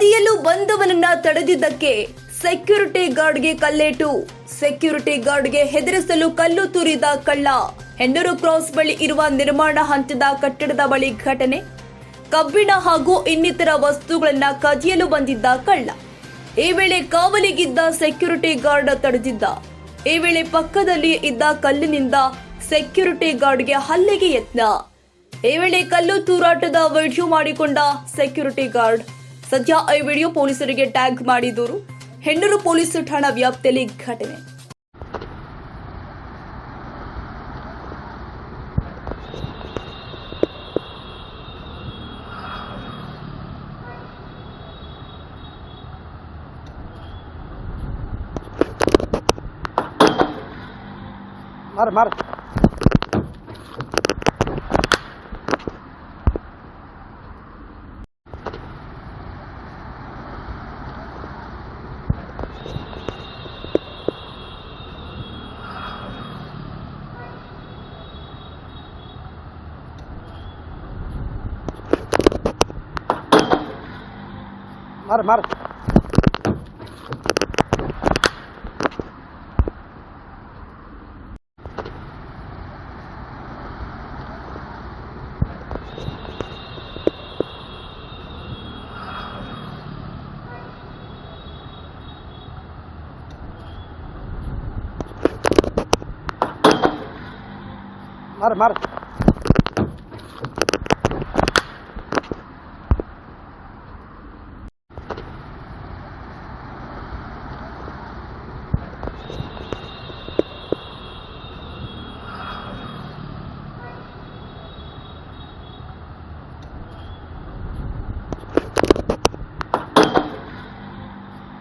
ಕದಿಯಲು ಬಂದವನನ್ನ ತಡೆದಿದ್ದಕ್ಕೆ security ಗಾರ್ಡ್ಗೆ ಕಲ್ಲೇಟು. Security ಗಾರ್ಡ್ಗೆ ಹೆದರಿಸಲು ಕಲ್ಲು ತೂರಿದ ಕಳ್ಳ. ಹೆಣ್ಣೂರು ಕ್ರಾಸ್ ಬಳಿ ಇರುವ ನಿರ್ಮಾಣ ಹಂತದ ಕಟ್ಟಡದ ಬಳಿ ಘಟನೆ. ಕಬ್ಬಿಣ ಹಾಗೂ ಇನ್ನಿತರ ವಸ್ತುಗಳನ್ನ ಕದಿಯಲು ಬಂದಿದ್ದ ಕಳ್ಳ. ಈ ವೇಳೆ ಕಾವಲಿಗಿದ್ದ ಸೆಕ್ಯೂರಿಟಿ ಗಾರ್ಡ್ ತಡೆದಿದ್ದ. ಈ ವೇಳೆ ಪಕ್ಕದಲ್ಲಿ ಇದ್ದ ಕಲ್ಲಿನಿಂದ ಸೆಕ್ಯೂರಿಟಿ ಗಾರ್ಡ್ಗೆ ಹಲ್ಲೆಗೆ ಯತ್ನ. ಈ ವೇಳೆ ಕಲ್ಲು ತೂರಾಟದ ವಿಡಿಯೋ ಮಾಡಿಕೊಂಡ ಸೆಕ್ಯೂರಿಟಿ ಗಾರ್ಡ್ ಸದ್ಯ ಈ ವಿಡಿಯೋ ಪೊಲೀಸರಿಗೆ ಟ್ಯಾಗ್ ಮಾಡಿದವರು ಹೆಣ್ಣೂರು ಪೊಲೀಸ್ ಠಾಣಾ ವ್ಯಾಪ್ತಿಯಲ್ಲಿ ಘಟನೆ. ಮಾರು ಮಾರು. मार मार। मार मार।